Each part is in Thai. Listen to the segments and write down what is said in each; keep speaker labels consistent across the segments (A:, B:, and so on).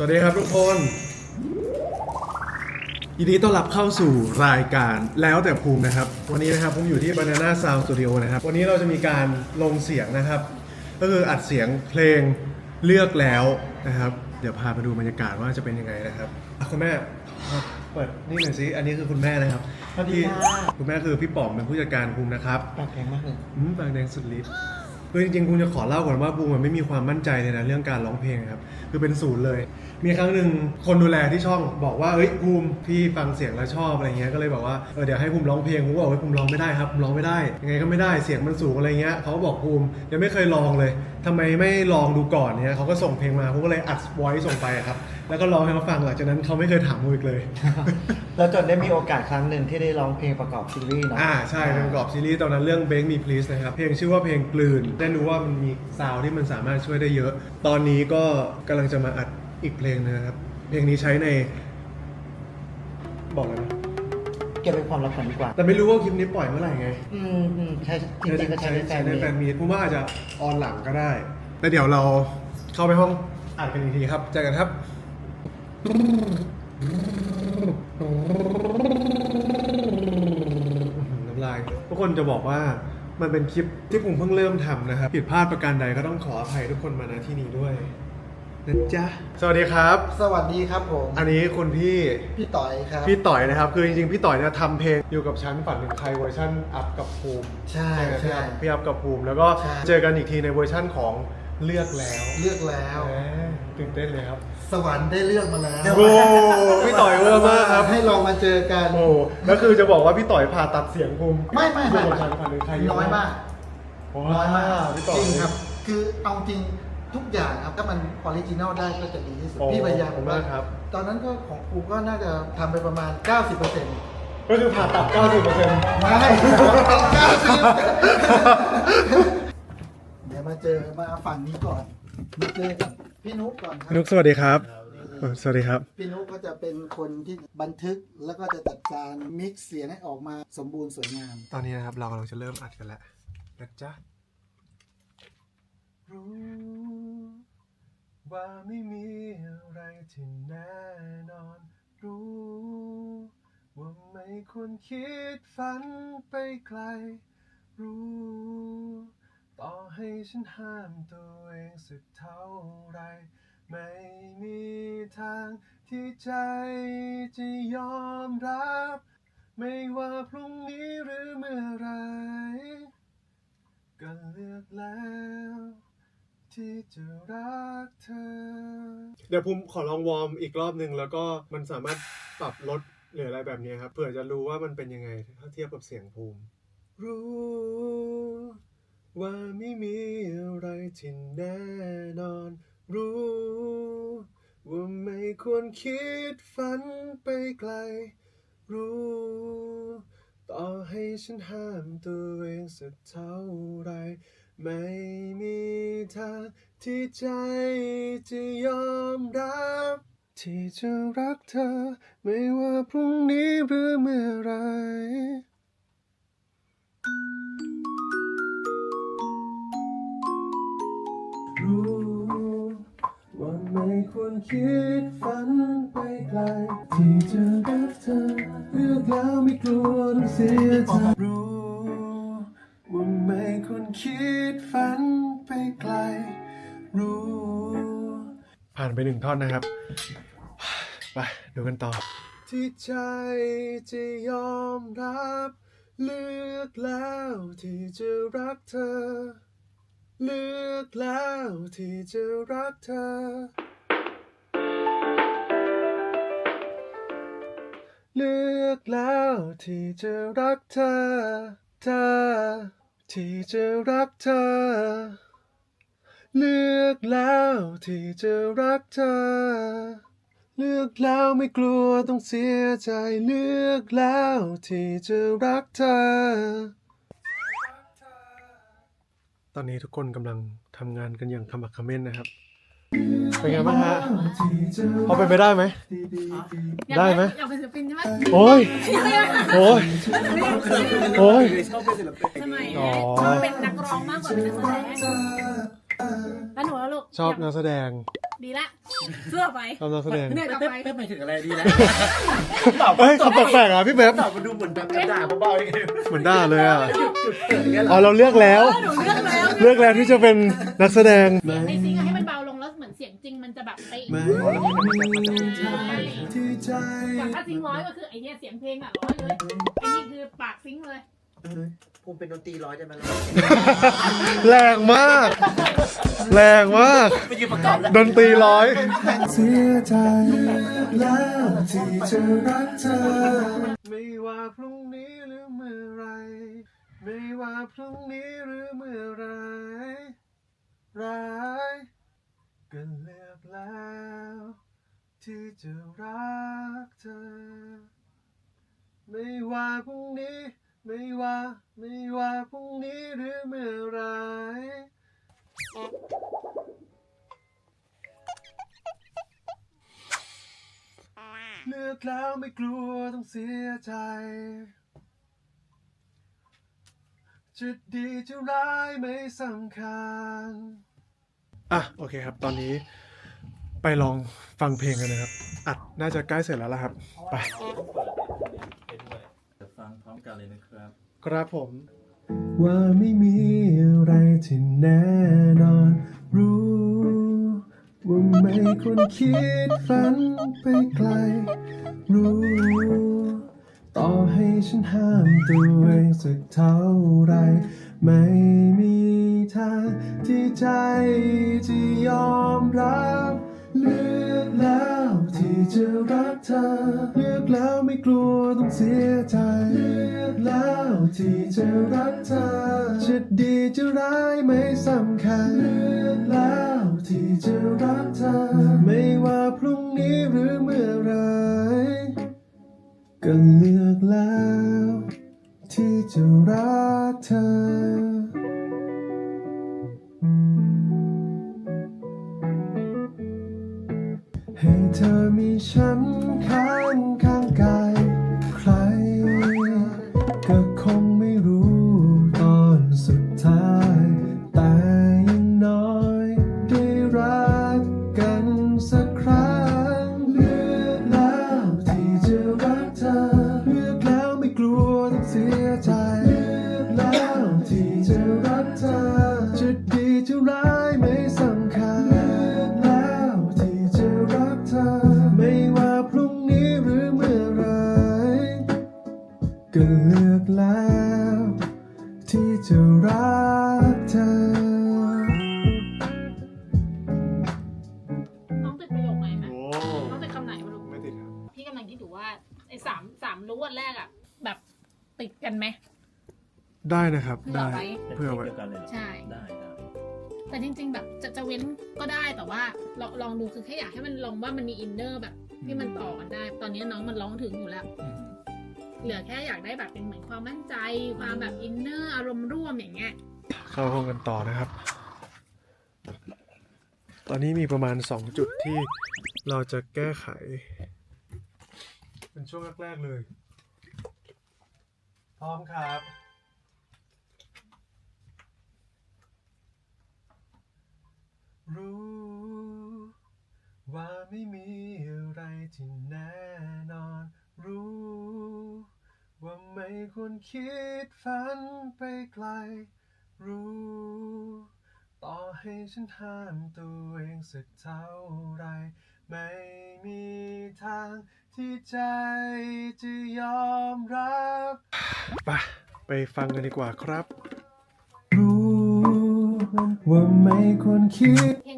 A: สวัสดีครับทุกคน ยินดีต้อนรับเข้าสู่รายการแล้วแต่ภูมินะครับ วันนี้นะครับผมอยู่ที่ Banana Sound Studio นะครับ วันนี้เราจะมีการลงเสียงนะครับ ก็คืออัดเสียงเพลงเลือกแล้วนะครับ เดี๋ยวพาไปดูบรรยากาศว่าจะเป็นยังไงนะครับอะคุณแม่ครับเปิดนี่หน่อยสิอันนี้คือคุณแม่นะครับ
B: สวัสดี
A: ที่
B: ค่ะ
A: คุณแม่คือพี่ป๋อมเป็นผู้จัดการภูมินะครับ
B: ปากแข็งมากเลย
A: อืมปากแดงสุดฤทธิ์ คือจริงๆ คุณจะขอเล่าก่อนว่าบูมมันไม่มีความมั่นใจเลยนะเรื่องการร้องเพลงครับ คือเป็นศูนย์เลย มีครั้งหนึ่งคนดูแลที่ช่องบอกว่าเอ้ยภูมิพี่ฟังเสียงแล้วชอบอะไรเงี้ย ก็เลยบอกว่าเออเดี๋ยวให้ภูมิร้องเพลงภูมิก็บอกว่าภูมิร้องไม่ได้ครับภูมิร้องไม่ได้ ยังไงก็ไม่ได้ เสียงมันสูงอะไรเงี้ยเขาก็บอกภูมิยังไม่เคยลองเลย ทำไมไม่ลองดูก่อนเนี่ยเขาก็ส่งเพลงมาภูมิก็เลยอัดไว้ส่งไปครับ แล้วก็ร้องให้เขาฟังหลังจากนั้นเขาไม่เคยถามภูมิอีกเลย
B: แล้วจนได้มีโอกาสครั้งหนึ่งที่ได้ร้องเพลงประกอบซีรีส์เนาะ
A: อ่าใช่เป็นประกอบซีรีส์ตอนนั้นเรื่อง Bake Me Please นะครับ เพลงชื่อว่าเพลงกลืน ได้รู้ว่ามันมีซาวด์ที่มันสามารถช่วยได้เยอะ ตอนนี้ก็กำลังจะมาอัดอีกเพลงนึงนะครับ เพลงนี้ใช้ใน บอกเลยนะ
B: เก็บเป็นความลับก่อนดีกว่า
A: แต่ไม่รู้ว่าคลิปนี้ปล่อยเมื่อไหร่ไง
B: อืมอืมใช่จริงๆก็ใช้ในแฟน
A: ใน
B: มี
A: แฟนมีตผมว่าอาจจะออนหลังก็ได้แล้วเดี๋ยวเราเข้าไปห้องอัดกันอีกทีครับเจอกันครับน้ำลายทุกคนจะบอกว่ามันเป็นคลิปที่ผมเพิ่งเริ่มทำนะครับผิดพลาดประการใดก็ต้องขออภัยทุกคนมาณที่นี้ด้วย นะจ๊ะ สวัสดีครับ
C: สวัสดีครับผม
A: อันนี้คุณพี่
C: พี่ต่อยครับ
A: พี่ต่อยนะครับ คือจริงๆ พี่ต่อยเนี่ยทำเพลงอยู่กับชั้นฝันถึงใครเวอร์ชันอัพกับภูมิ
C: ใช่
A: ไหม
C: ใช่
A: พี่อัพกับภูมิ แล้วก็
C: ใช่
A: เจอกันอีกทีในเวอร์ชั่นของเลือกแล้ว
C: เลือกแล้ว
A: แหมตื่นเต้นเลยครับ
C: สวรรค์ได้เลือกมาแล้ว
A: โอ้พี่ต่อยเวอร์มากครับ
C: ให้ลองมาเจอกัน
A: โอ้แล้วคือจะบอกว่าพี่ต่อยผ่าตัดเสียงภูมิ
C: ไม่ไม่
A: อยู่
C: ไม่
A: กับชั้นฝันถึงใครเะ
C: น้อยมาก
A: ว้
C: น้อยมากา
A: วพี่ต่อย
C: จริงครับ คือเอาจริง ทุกอย่างครับ ถ้ามันออริจินัลได้ก็จะดีที่สุด
A: โอ้
C: พี่พยายาม
A: ขอบคุณมากครับ
C: ตอนนั้นก็ของกูก็น่าจะทำไปประมาณ 90%ไม่
A: ก็คือผ่าตัด 90%เปอร์เซ็นต์
C: เดี๋ยวมาเจอมาฝั่งนี้ก่อนมาเจอกับพี่นุ๊กก่อนครั
A: นุกสวัสดีครับเออสวัสดีครับ
C: พี่นุ๊กก็จะเป็นคนที่บันทึกแล้วก็จะจัดการมิกซ์เสียงให้ออกมาสมบูรณ์สวยงาม
A: ตอนนี้นะครับเรากำลังจะเริ่มอัดกันแล้วนะจ๊ะ รู้ ว่าไม่มีอะไรที่แน่นอน รู้ ว่าไม่ควรคิดฝันไปไกล รู้ ต่อให้ฉันห้ามตัวเองสักเท่าไรไม่มีทางที่ใจจะยอมรับ ไม่ว่าพรุ่งนี้หรือเมื่อไรก็เลือกแล้ว ที่จะรักเธอ เดี๋ยวผมขอลองวอร์มอีกรอบหนึ่งแล้วก็มันสามารถปรับลดหรืออะไรแบบนี้ครับเผื่อจะรู้ว่ามันเป็นยังไงถ้าเทียบกับเสียงภูมิ รู้ ว่าไม่มีอะไรที่แน่นอน รู้ ว่าไม่ควรคิดฝันไปไกล รู้ ต่อให้ฉันห้ามตัวเองสักเท่าไร ไม่มีทางที่ใจจะยอมรับ ที่จะรักเธอ ไม่ว่าพรุ่งนี้หรือเมื่อไรรู้ว่าไม่ควรคิดฝันไปไกล ที่จะรักเธอเลือกแล้วไม่กลัวต้องเสียใจรู้ ว่าไม่ควรคิดฝันไปไกล รู้ ผ่านไปหนึ่งท่อนนะครับ ไปดูกันต่อ ที่ใจจะยอมรับ เลือกแล้วที่จะรักเธอ เลือกแล้วที่จะรักเธอ เลือกแล้วที่จะรักเธอ เธอ ที่จะรักเธอ เลือกแล้วที่จะรักเธอ เลือกแล้วไม่กลัวต้องเสียใจเลือกแล้วที่จะรักเธอ ตอนนี้ทุกคนกำลังทำงานกันอย่างขมักเขม้นนะครับ เป็นไงบ้างฮะพอเป็นไปได้ไหม ได้ไหม
D: อยากเป็นศิลปินใช่ไหม
A: โอ้ย โอ้ย โอ้ย
D: ทำไม
A: อ๋อ
D: ชอบเป็นนักร้องมากกว่าเป็นนักแสดงแล้วหนูแล้วลูก
A: ชอบนักแสดง
D: ดีละเสื้อไป
A: ชอบนักแสดง
D: เนี่ย
B: เป๊ะเป๊ะหมายถึงอะไรดีนะ
A: เฮ้ยคำแปลกๆอะพี่เป๊ป
B: ตอบมันดูเหมือนแบบกระดาษเบาๆอย่างเงี้ย
A: เหมือนด่าเลยอะ
B: จุดเกิดอย่างเงี้ยเหร
A: อ๋
B: อ
A: อเราเลือกแล้ว
D: หนูเลือกแล้ว
A: เลือกแล้วที่จะเป็นนักแสดง
D: ในซิงค์อะให้มันเบาลงแล้ว เหมือนเสียงจริงมันจะแบบไปอีก
A: ไม่ที่ใจ
D: แต่ถ้าซิงค์ร้อยก็คือไอ้เนี่ยเสียงเพลงอะร้อยเลยไอ้นี่คือปากซิงค์เลย
B: ภูมิเป็นดนตรีร้อยได้ไหมล่ะ
A: แรงมาก แรงมาก
B: ไปยืนประกอบแล้ว
A: ดนตรีร้อยเสียใจแล้วที่จะรักเธอ ไม่ว่าพรุ่งนี้หรือเมื่อไร ไม่ว่าพรุ่งนี้หรือเมื่อไรร้าย ก็เลือกแล้ว ที่จะรักเธอ ไม่ว่าพรุ่งนี้ ไม่ว่า ไม่ว่าพรุ่งนี้หรือเมื่อไรเลือกแล้วไม่กลัวต้องเสียใจ จะดีจะร้ายไม่สำคัญ อะโอเคครับ ตอนนี้ไปลองฟังเพลงกันนะครับ อัดน่าจะใกล้เสร็จแล้วล่ะครับ ไป
E: ฟังพร้อมกันเลยนะครับ
A: ครับผม ว่าไม่มีอะไรที่แน่นอน รู้ว่าไม่ควรคิดฝันไปไกล รู้ ต่อให้ฉันห้ามตัวเองสักเท่าไร ไม่มีทางที่ใจจะยอมรับเลือกแล้วที่จะรักเธอ เลือกแล้วไม่กลัวต้องเสียใจ เลือกแล้วที่จะรักเธอจะดีจะร้ายไม่สำคัญ เลือกแล้วที่จะรักเธอ ไม่ว่าพรุ่งนี้หรือเมื่อไหรก็ มีฉันข้างข้างกาย ใครก็คง ว่าไอ้
D: สามสามรู้วันแรกอะแบบติดกันไหม
A: ได้นะครับ
D: เผื่อ
A: ได้
D: ไว้
E: เป็น
A: เพื่อ
E: เพลง
A: ไว้
E: เดียวกันเลยเหรอ
D: ใช่
E: ได้ได้
D: แต่จริง ๆ แบบจะจะเว้นก็ได้แต่ว่าลองลองดูคือแค่อยากให้มันลองว่ามันมีอินเนอร์แบบที่มันต่อกันได้ ตอนนี้น้องมันร้องถึงอยู่แล้วเหลือแค่อยากได้แบบเป็นเหมือนความมั่นใจ ความแบบอินเนอร์อารมณ์ร่วมอย่างเงี้ย
A: เข้าห้องกันต่อนะครับ ตอนนี้มีประมาณ 2 จุดที่เราจะแก้ไข เป็นช่วงแรก ๆ เลย พร้อมครับ รู้ ว่าไม่มีอะไรที่แน่นอน รู้ ว่าไม่ควรคิดฝันไปไกล รู้ ต่อให้ฉันห้ามตัวเองสักเท่าไร ไม่มีทาง ที่ใจจะยอมรับไปไปฟังกันดีกว่าครับ รู้ว่าไม่ควรคิด
D: เพลง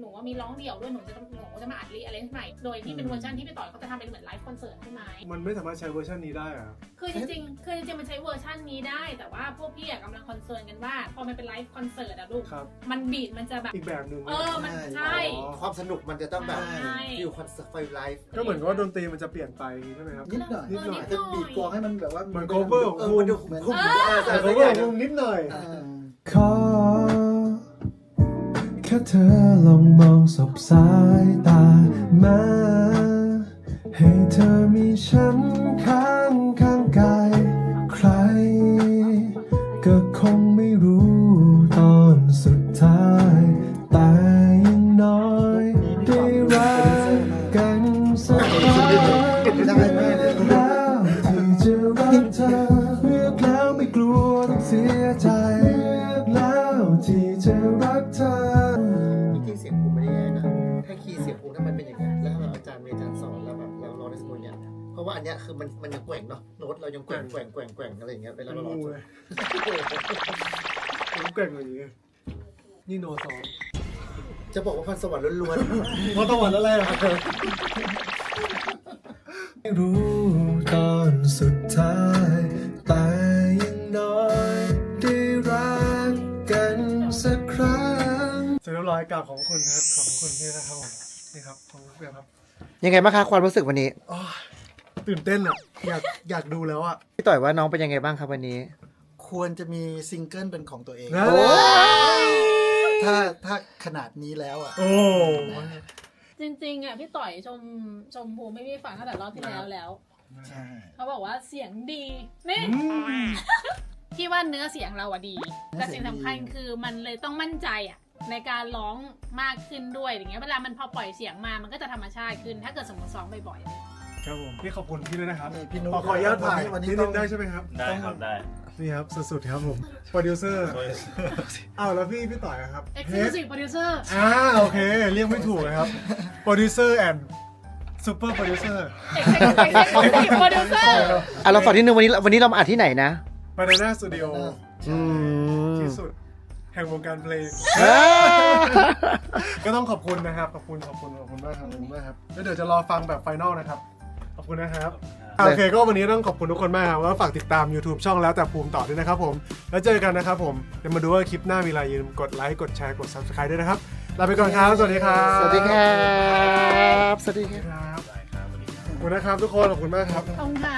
D: หนูว่ามีร้องเดี่ยวด้วยหนูจะต้องหนูจะมาอัดรีอะไรใหม่ โดยที่เป็นเวอร์ชันที่พี่ต่อยเขาจะทำเป็นเหมือนไลฟ์คอนเสิร์ตใช่ไหม
A: มันไม่สามารถใช้เวอร์ชันนี้ได้อะ
D: คือจริงๆคือจริงๆมันใช้เวอร์ชันนี้ได้ แต่ว่าพวกพี่อะกำลังคอนเซิร์นกันว่าพอมันเป็นไลฟ์คอนเสิร์ตอะลูก
A: ครับ
D: มันบีดมันจะแบบ
A: อีกแบบหนึ่ง
D: เออ มันใช่
A: อ๋อ
B: ความสนุกมันจะต้องแบบ
D: ใช่
B: ฟิลคอนเสิร์ตไฟไลฟ์
A: ก็เหมือนกับว่าดนตรีมันจะเปลี่ยนไปใช่ไหมครับ
C: นิดหน่อย
A: นิดหน่อย
C: จะบีบกลองให้มันแบบว่า
A: เหมือน cover ของ
C: เออ
A: คุณ
C: มันดูเหมือน
B: คุ้ม
D: เออ
B: เออ
A: แต่
B: แต่
A: เขา
B: เขา
A: ก็
B: ก็
A: ลงนิดหน่อย
C: เออ
A: ขอ แค่เธอลองมองสบสายตามา ให้เธอมีฉันข้างข้างกาย ใคร ก็คงไม่รู้ตอนสุดท้าย
C: มันมันยังแกว่งเนาะโน้ตเรายังแกว่งแกว่งแกว่งแกว่งอะไรอย่างเงี้ยเวลาเราร้อง
A: ผมเก่งอย่างนี้นี่โนซอง
C: จะบอกว่าพันสวรรค์ล้วน
A: เพราะตะวันอะไรอะไม่รู้ตอนสุดท้ายแต่อยังน้อยได้รักกันสักครั้งเสร็จเรียบร้อยกับของคุณครับของคุณพี่นะครับผมนี่ครับของคุณเปียครับ
B: ยังไงบ้างคะความรู้สึกวันนี้
A: อ้าว ตื่นเต้นอะอยากอยากดูแล้วอะ
B: พี่ต่อยว่าน้องเป็นยังไงบ้างครับวันนี้
C: ๆควรจะมีซิงเกิลเป็นของตัวเอง
A: นะ
C: ถ้าถ้าขนาดนี้แล้วอะ
A: โอ้
D: จริงๆอะพี่ต่อยชมชมภูมิไม่มีฟังตั้งแต่รอบที่แล้วแล้ว
C: ใช่
D: เขาบอกว่าเสียงดีนี่
A: อืม
D: พี่ว่าเนื้อเสียงเราอะดี แต่สิ่งสำคัญคือมันเลยต้องมั่นใจอะในการร้องมากขึ้นด้วยอย่างเงี้ยเวลามันพอปล่อยเสียงมามันก็จะธรรมชาติขึ้น ถ้าเกิดสมมติซ้อมบ่อยๆ
A: ครับผมพี่ขอบคุณพี่ด้วยนะครับ
C: นี่พี่นุ๊ก
A: ขอขออนุญาตถ่าย
C: วันนี้
A: นิด
C: ต้
A: นึ
C: อง
A: งได้ใช่ไหมครับ
E: ได้ครับได้
A: นี่ครับสุดๆครับผมโปรดิวเซอร์อ้าวแล้วพี่พี่ต่อยอะครับ
D: Exclusive Producer
A: อ่าโอเค เรียกไม่ถูกนะครับโปรดิวเซอร์แอนด์ซูเปอร์โปรดิวเซอร์
D: Executive Producer
B: อะเราฝากที่นึงวันนี้วันนี้เรามาอัดที่ไหนนะ
A: บานาน่าสตูดิโอ
B: อืม
A: ที่สุด แห่งวงการเพลง
B: อ่า
A: ก็ต้องขอบคุณนะครับ ขอบคุณ ขอบคุณ ขอบคุณมากครับขอบคุณมากครับ แล้วเดี๋ยวจะรอฟังแบบไฟนอลนะครับ ขอบคุณนะครับอะโอเคก็วันนี้ต้องขอบคุณทุกคนมากครับแล้วฝากติดตาม YouTube ช่องแล้วแต่ภูมิต่อด้วยนะครับผมแล้วเจอกันนะครับผมเดี๋ยวมาดูว่าคลิปหน้ามีอะไรอย่าลืมกดไลค์กดแชร์กด Subscribe ด้วยนะครับลาไปก่อนครับสวัสดีครับ
B: สวัสดีครับ สวัสดีครับ
A: ครับ
E: ได้ครับสวัสดีครับ
A: ขอบคุณนะครับทุกคนขอบคุณมากครับ
D: ขอบคุณครับ